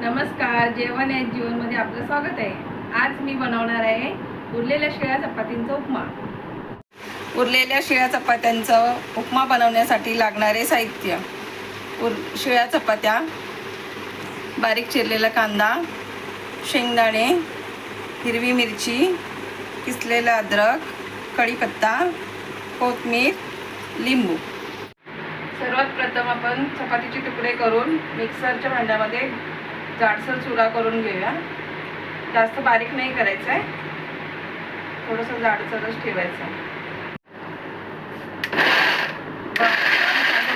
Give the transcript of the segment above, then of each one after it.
नमस्कार जेवण आहे जीवनमध्ये आपलं स्वागत आहे. आज मी बनवणार आहे उरलेल्या शिळ्या चपातींचा उपमा. उरलेल्या शिळ्या चपात्यांचं उपमा बनवण्यासाठी लागणारे साहित्य. उर शिळ्या चपात्या बारीक चिरलेला कांदा शेंगदाणे हिरवी मिरची किसलेला अद्रक कढीपत्ता कोथमीर लिंबू. सर्वात प्रथम आपण चपातीचे तुकडे करून मिक्सरच्या भांड्यामध्ये जाडसर चुरा करून घेऊया. जास्त बारीक नाही करायचं आहे थोडंसं जाडसरच ठेवायचं.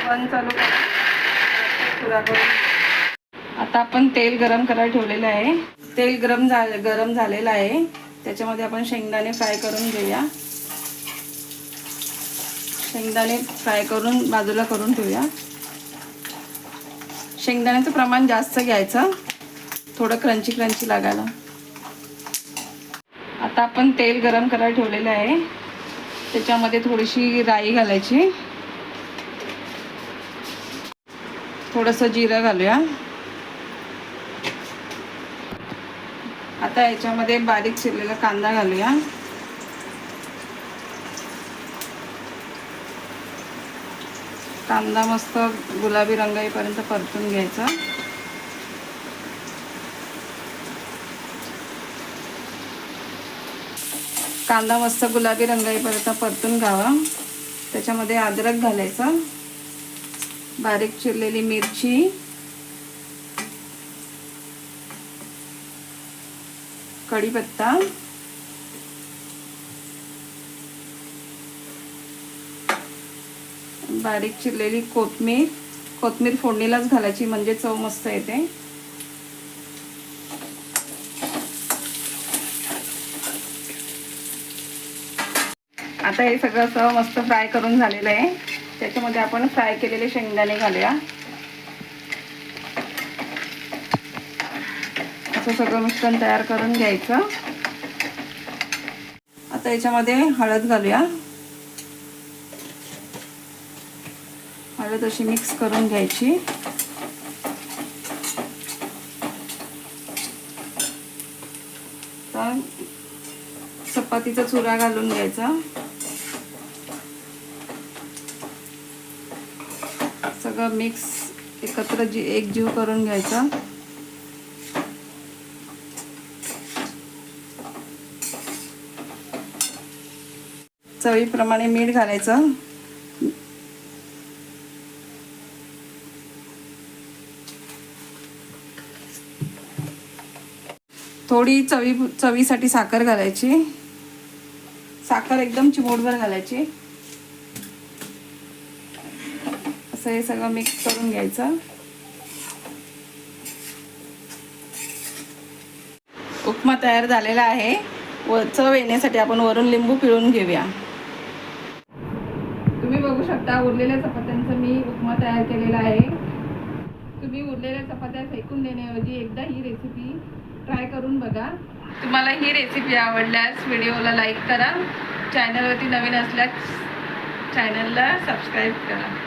बंद चालू चुरा करून आता आपण तेल गरम करायला ठेवलेलं आहे. तेल गरम झा गरम झालेलं आहे. त्याच्यामध्ये आपण शेंगदाणे फ्राय करून घेऊया. शेंगदाणे फ्राय करून बाजूला करून ठेवूया. शेंगदाण्याचं प्रमाण जास्त घ्यायचं. थोडं क्रंची क्रंची लागायला. आता आपण तेल गरम करायला ठेवलेलं आहे. त्याच्यामध्ये थोडीशी राई घालायची. थोडंसं जिरं घालूया. आता याच्यामध्ये बारीक चिरलेला कांदा घालूया. कांदा मस्त गुलाबी रंग येईपर्यंत परतून घ्यायचा. कांदा मस्त गुलाबी रंग येईपर्यंत परतून घ्यावा. त्याच्यामध्ये अद्रक घालायचं. बारीक चिरलेली मिरची. कढीपत्ता. बारीक चिरलेली कोथमीर. कोथमीर फोडणीलाच घालायची म्हणजे चव मस्त येते. आता हे सगळं असं मस्त फ्राय करून झालेलं आहे. त्याच्यामध्ये आपण फ्राय केलेले शेंगदाणे घालूया. असं सगळं मिश्रण तयार करून घ्यायचं. आता याच्यामध्ये हळद घालूया. हळद अशी मिक्स करून घ्यायची. तर चपातीचा चुरा घालून घ्यायचा. सगळं मिक्स एकत्र जी एक जीव करून घ्यायचा. चवीप्रमाणे मीठ घालायचं. थोडी चवी चवीसाठी साखर घालायची. साखर एकदम चिमोटभर घालायची. असं हे सगळं मिक्स करून घ्यायचं उपमा तयार झालेला आहे. व चव येण्यासाठी आपण वरून लिंबू पिळून घेऊया. तुम्ही बघू शकता उरलेल्या चपात्यांचं मी उपमा तयार केलेला आहे. तुम्ही उरलेल्या चपात्या फेकून देण्याऐवजी एकदा ही रेसिपी ट्राय करून बघा. तुम्हाला ही रेसिपी आवडल्यास व्हिडिओला लाईक करा. चॅनलवरती नवीन असल्यास चॅनलला सबस्क्राईब करा.